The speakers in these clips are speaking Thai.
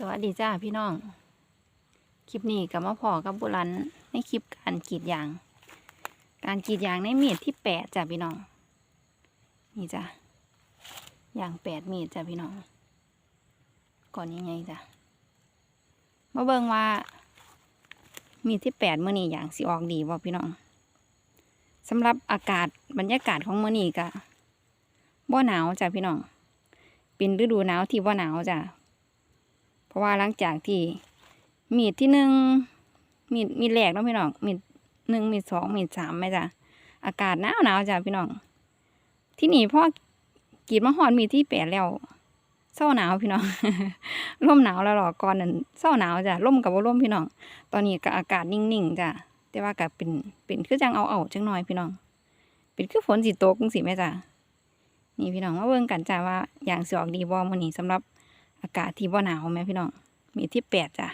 สวัสดีจ้าพี่น้อง คลิปนี้กับมาพอกับบุรันในคลิปการกรีดยาง การกรีดยางในเมีดที่แปดจ้าพี่น้อง นี่จ้ะยางแปดเมีดจ้าพี่น้อง ก่อนยังไงจ้ะมาเบิ่งว่า มีดที่แปดเมื่อนี้ยางสิออกดีบ่พี่น้องสำหรับอากาศบรรยากาศของเมื่อนี้ก็บ่หนาวจ้ะพี่น้องเป็นฤดูหนาวที่บ่หนาวจ้ะ ราะว่าหลังจากที่มีดที่หนึ่งมีดมีดแรกเนาะพี่น้องมีดหนึ่งมีดสองมีดสามไหมจ้ะอากาศหนาวหนาวจ้ะพี่น้องที่นี่พ่อกีดมาหอดมีดที่แปดแล้วเศร้าหนาวพี่น้องร่มหนาวแล้วหรอก่อนนั้นเศร้าหนาวจ้ะร่มกับว่าร่มพี่น้องตอนนี้ก็อากาศนิ่งๆจ้ะแต่ว่าก็เป็นเป็นคือจังเอาเอาจังหน่อยพี่น้อง เป็นคือฝนสิตกจังสิแม่จ้ะนี่พี่น้องมาเบิ่งกันจ้ะว่าอย่างสิออกดีบ่มื้อนี้สำหรับ อากาศที่บ่หนาวไหมพี่น้อง มีที่แปดจ้ะ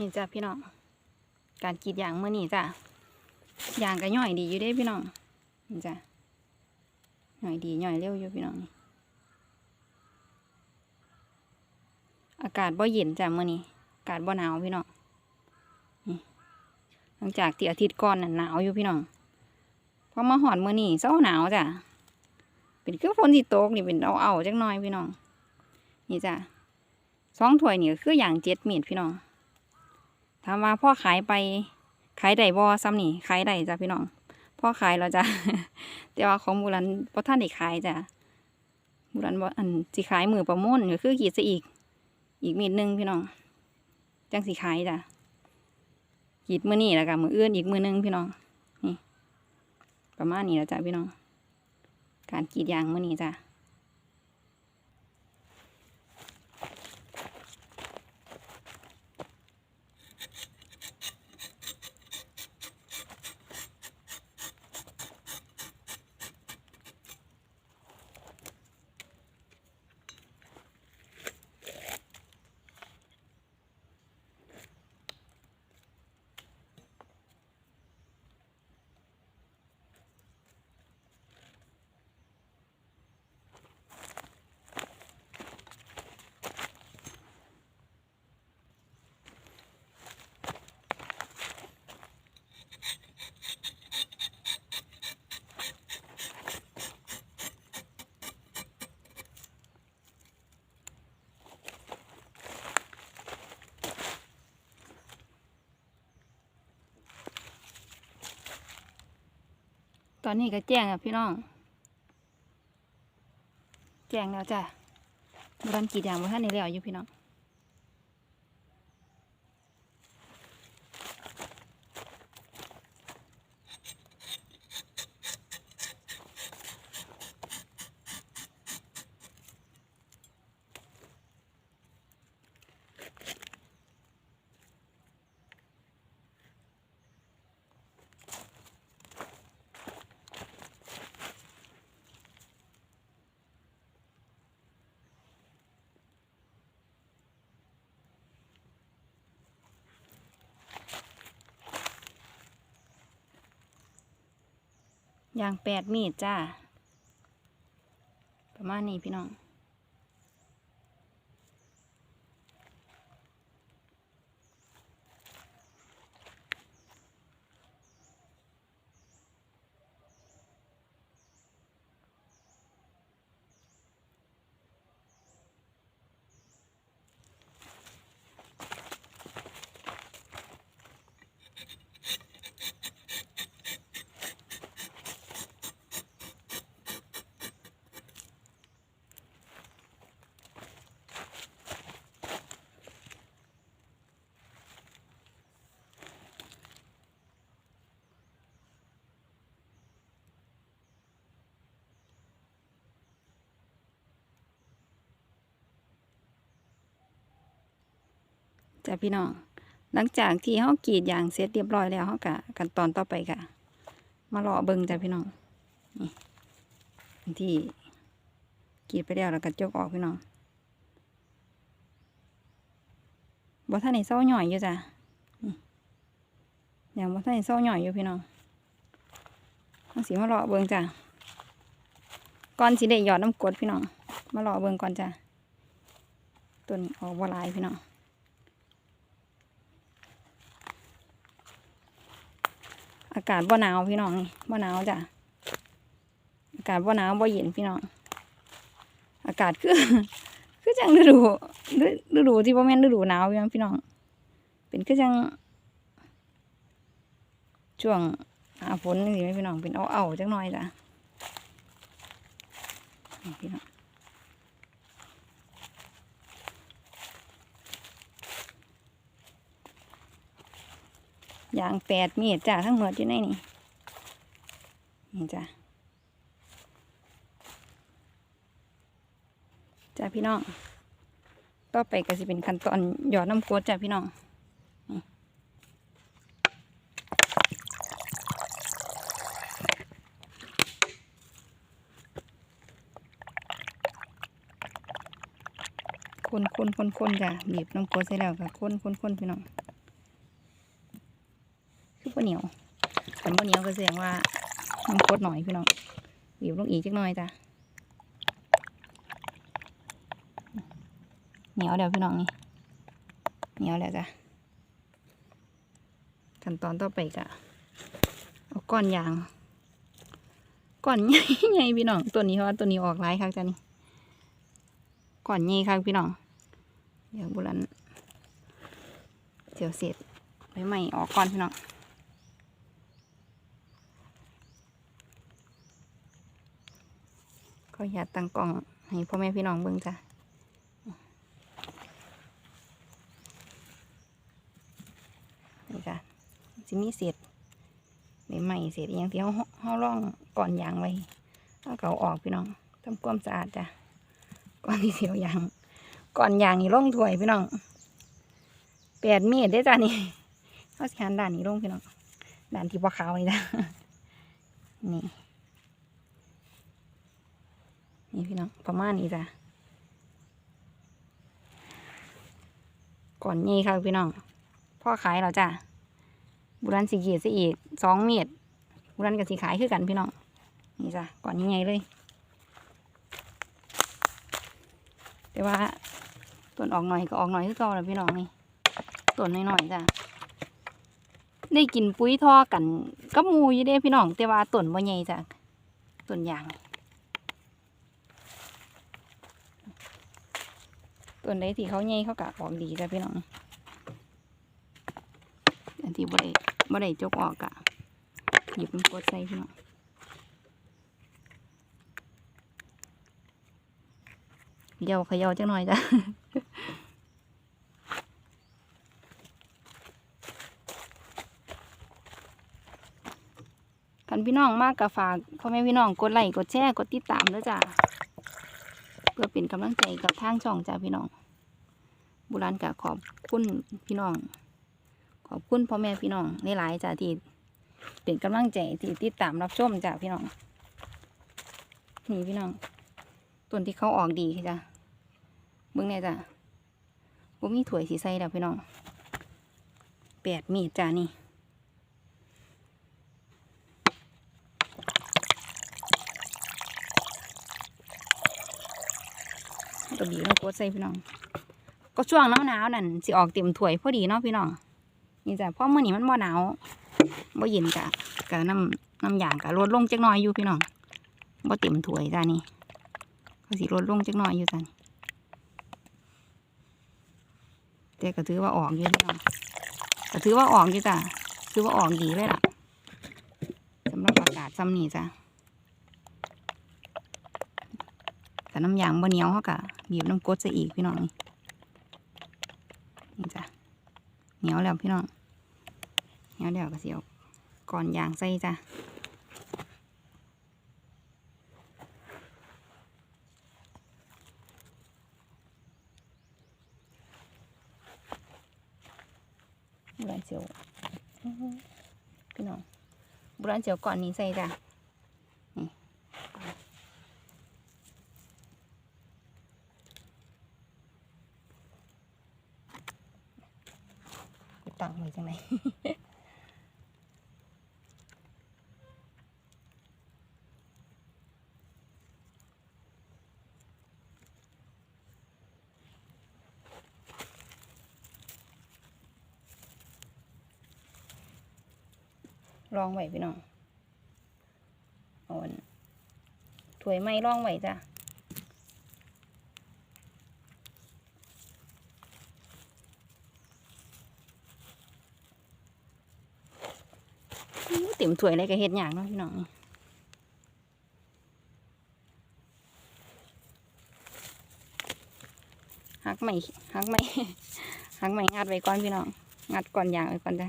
นี่จ้ะพี่น้อง การกรีดยางเมื่อนี้จ้ะยางก็ย่อยดีอยู่เด้พี่น้องนี่จ้ะย่อยดีย่อยเร็วอยู่พี่น้องนี่อากาศบ่เย็นจ้ะเมื่อนี้อากาศบ่หนาวพี่น้องนี่หลังจากที่อาทิตย์ก่อนน่ะหนาวอยู่พี่น้องพอมาหอดมื่อนี้เศร้าหนาวจ้ะเป็นคือฝนที่ตกนี่เป็นเอาเอาๆจักหน่อยพี่น้อง นี่จ้ะสองถ้วยนี่ก็คืออย่างเจ็ดเมีดพี่น้อง ถามว่าพ่อขายไปขายได้บ่ซ้ำนี่ขายได้จ้ะพี่น้องพ่อขายแล้วจ้ะแต่ว่าของบุรันพ่ท่านได้ขายจ้ะบุรันว่าอันสิขายมือประมูลก็คือกีดซะอีก อีกมีดหนึงพี่น้องจังสิขายจ้ะกีดมือนี่แล้วก็มืออื่นอีกมือหนึงพี่น้องนี่ ประมาณนี้แล้วจ้ะพี่น้อง การกีดยางมือนี้จ้ะ อนนี้ก็แจ้งอะพี่น้อง แจ้งแล้วจ้ะบรันกีดยางบนท่านในแล้วอยู่พี่น้อง ยางแปดมีดจ้า ประมาณนี้พี่น้อง จ้ะพี่น้อง หลังจากที่เฮากรีดยางเสร็จเรียบร้อยแล้วเฮากะขั้นตอนต่อไปกะมารอเบิงจ้ะพี่น้องนี่ที่กรีดไปแล้วแล้วก็จกออกพี่น้องบ่ทันได้เศร้าหน่อยอยู่จ้ะนี่ยังบ่ทันได้เศร้าหน่อยอยู่พี่น้องเฮาสิมารอเบิงจ้ะก่อนสิได้หยอดน้ำกดพี่น้องมารอเบิงก่อนจ้ะตัวนี้ออกบ่หลายพี่น้อง อากาศบ่หนาวพี่น้องนี่บ่หนาวจ้ะอากาศบ่หนาวบ่เย็นพี่น้องอากาศคือคือจังฤดูฤดูที่บ่แม่ฤดูหนาวพี่น้องพี่น้อง เป็นคือจังช่วงหาฝนนี่ไหมพี่น้องเป็นเอาๆจังหน่อยจ้ะพี่น้อง ยางแปดเมตรจ้ะทั้งหมดอยู่ในนี่นี่จ้ะจ้ะพี่น้อง ต่อไปก็จะเป็นขั้นตอนหยอดน้ำกรดจ้ะพี่น้องคนคนคนคนจ้ะบีบน้ำกรดเสร็จแล้วก็คนคนคนพี่น้อง เหนียวขันบ่เหนียวก็แสดงว่ามัน้ำกรหน่อยพี่น้องบีบลงอีกจักหน่อยจ้ะเหนียวแล้วพี่น้องนี่เหนียวแล้วจ้ะขั้นตอนต่อไปก็เอาก้อนยางก้อนใหญ่ใหญ่พี่น้องตัวนี้เพราะว่าตัวนี้ออกหลายครั้งจ้ะนี่ก้อนใหญ่ครับพี่น้องเดี๋ยวบุรันเดี๋ยวเสร็จใบใหม่ออกก่อนพี่น้อง ก็อย่าตั้งกล้องให้พ่อแม่พี่น้องเบิ่งจ้ะนี่จ้ะสิมีเศษใหม่เศษอย่างที่เขาเขาล่องก่อนยางไว้เอาเก่าออกพี่น้องทำความสะอาดจ้ะก่อนที่เสียวยางก่อนยางนี่ล่องถ้วยพี่น้องแปดเมตรได้จ้ะนี่เขาสิหันด้านนี้ลงพี่น้องด้านที่บ่ขาวนี่จ้ะนี่ นี่พี่น้องประมาณนี้จ้ะก่อนนี้ค่ะพี่น้องพ่อขายแล้วจ้ะบุรันสีเกียรซะอีกสองเมตรบุรันกับสีขายคือกันพี่น้องนี่จ้ะก่อนยังไงเลย แต่ว่าต้นออกหน่อยก็ออกหน่อยคือเก่าแล้วพี่น้องนี่ต้นน้อยๆจ้ะได้กินปุ๋ยทอกันกับมูอยู่เด้พี่น้องแต่ว่าต้นบ่ใหญ่จ้ะต้นยาง ต้นใดที่เขาใหญ่เขากะออกดีจ้ะพี่น้องอันที่บ่ได้บ่ได้จกออกกะหยิบมันกดใส่พี่น้องเดี๋ยวเขย่าจังหน่อยจ้ะคันพี่น้องมากกับฝากพ่อแม่พี่น้องกดไลค์กดแชร์กดติดตามแล้วยจ้ะ พื่อเป็นกำลังใจกับทางช่องจ้าพี่น้องบุรันกะขอบคุณพี่น้อง ขอบคุณพ่อแม่พี่น้องในหลายๆจ้าที่เป็นกำลังใจที่ติดตามรับชมจ้าพี่น้องนี่พี่น้องต้นที่เขาออกดีจ้ะเบิ่งเนี่ยจ้ะบ่มีถั่วยสีใสแล้วพี่น้องแปดมีดจ้านี่ ตัวบีบน้ำกดใส่พี่น้อง ก็ช่วงหนาวๆนั่นสิออกเต็มถ้วยพอดีเนาะพี่น้อง นี่จ้ะเพราะมื้อนี้มันบ่หนาวบ่เย็นกะกะน้ำน้ำยางกะลดลงจักหน่อยอยู่พี่น้องบ่เต็มถ้วยจ้านี่ก็สิลดลงจักหน่อยอยู่จ้ะนี่แต่ก็ถือว่าออกอยู่พี่น้องก็ถือว่าออกอยู่จ้ะถือว่าออกดีเลยล่ะสำหรับอากาศซ้ำนี่จ้ะ แต่น้ำยางบ่เหนียวเขากะบีบน้ำกดใส่อีกพี่น้องนี่นี่จ้ะเหนียวแล้วพี่น้องเหนียวแล้วก็เสียวก่อนยางใส่จ้ะบุรันเสียวพี่น้องบุรันเสียวก่อนนี้ใส่จ้ะ กูตั้งไว้จังไหนลองไว้พี่น้องอาอันถวยไม้ลองไว้จ้ะ มถวยเลยก็เฮ็ดอย่างเนาะพี่น้องหักไหมหักไหมหักไหมงัดไว้ก่อนพี่น้องงัดก่อนอย่างไว้ก่อนจ้ะ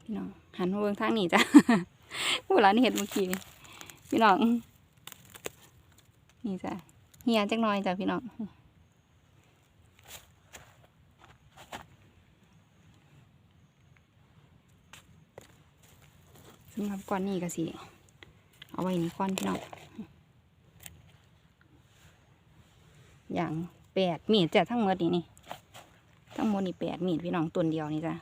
พี่น้องหันมาเบิ่งทางนี้จ้ะ เวลานี่เห็นเมื่อกี้พี่น้อง นี่จ้ะเฮียจักหน่อยจ้ะพี่น้องสำหรับก้อนนี้ก็สิเอาไว้นี่ก้อนพี่น้องอย่างแปดมีดจ้ะทั้งหมดนี่นี่ทั้งหมดนี่แปดมีดพี่น้องต้นเดียวนี่จ้ะ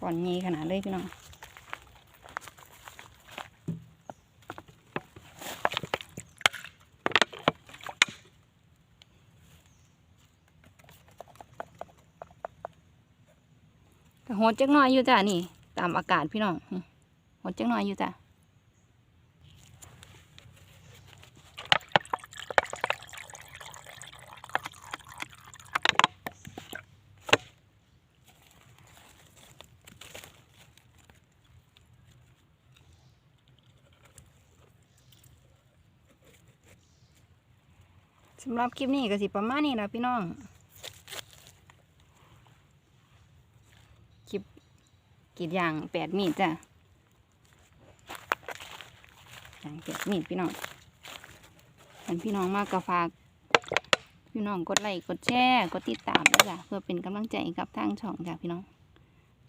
ก่อนงี้ขนาดเลยพี่น้อง ดจักหน่อยอยู่จ้ะนี่ ตามอากาศพี่น้องหดจักหน่อยอยู่จ้ะสำหรับคลิปนี้ก็สิประมาณนี้นะพี่น้อง คลิป กรีดยางแปดมีดจ้ะยางแปดมีดพี่น้องอันพี่น้องมากก็ฝาก พี่น้องกดไลค์กดแชร์กดติดตามด้วยจ้ะเพื่อเป็นกำลังใจกับทางช่องจ้ะพี่น้อง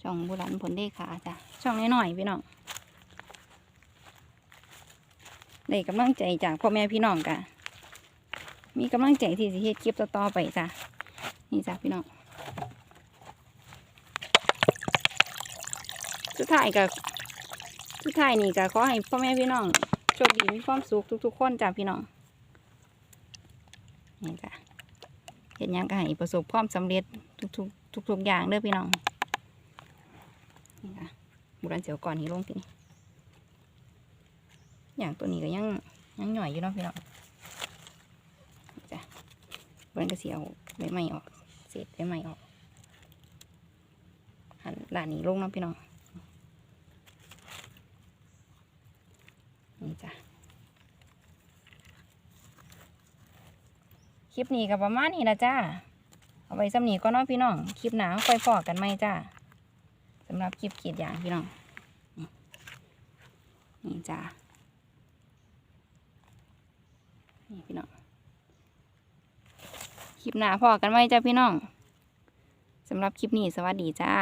ช่องบุรันผลเลขาจ้ะช่องน้อยๆพี่น้องได้กำลังใจจากพ่อแม่พี่น้องกะมีกำลังใจที่สิเฮ็ดคลิปต่อๆไปจ้ะนี่จ้ะพี่น้อง ดท้ายกับสุดท้ายนี่ก็ขอให้พ่อแม่พี่น้องโชคดีมีความสุขทุก ๆ คนจ้ะพี่น้องนี่จ้ะเห็นยังก็ให้ประสบความสำเร็จทุกๆทุกๆอย่างเด้อพี่น้องนี่จ้ะบุรันเสียวก่อนนี่ลงทีนี้อย่างตัวนี้ก็ยังยังหน่อยอยู่เนาะพี่น้องจ้ะบุรันก็เสียวใบไม้ออกเศษใบไม้ออกหันด้านนี้ลงเนาะพี่น้อง นี่ จ้ะคลิปนี้ก็ประมาณนี้ละจ้าเอาไว้สำนีก็น้องพี่น้องคลิปหนาค่อยฟอกกันไหมจ้าสำหรับคลิปขีดยางพี่น้องนี่นี่จ้านี่พี่น้องคลิปหนาพอกันไหมจ้าพี่น้องสำหรับคลิปนี้สวัสดีจ้า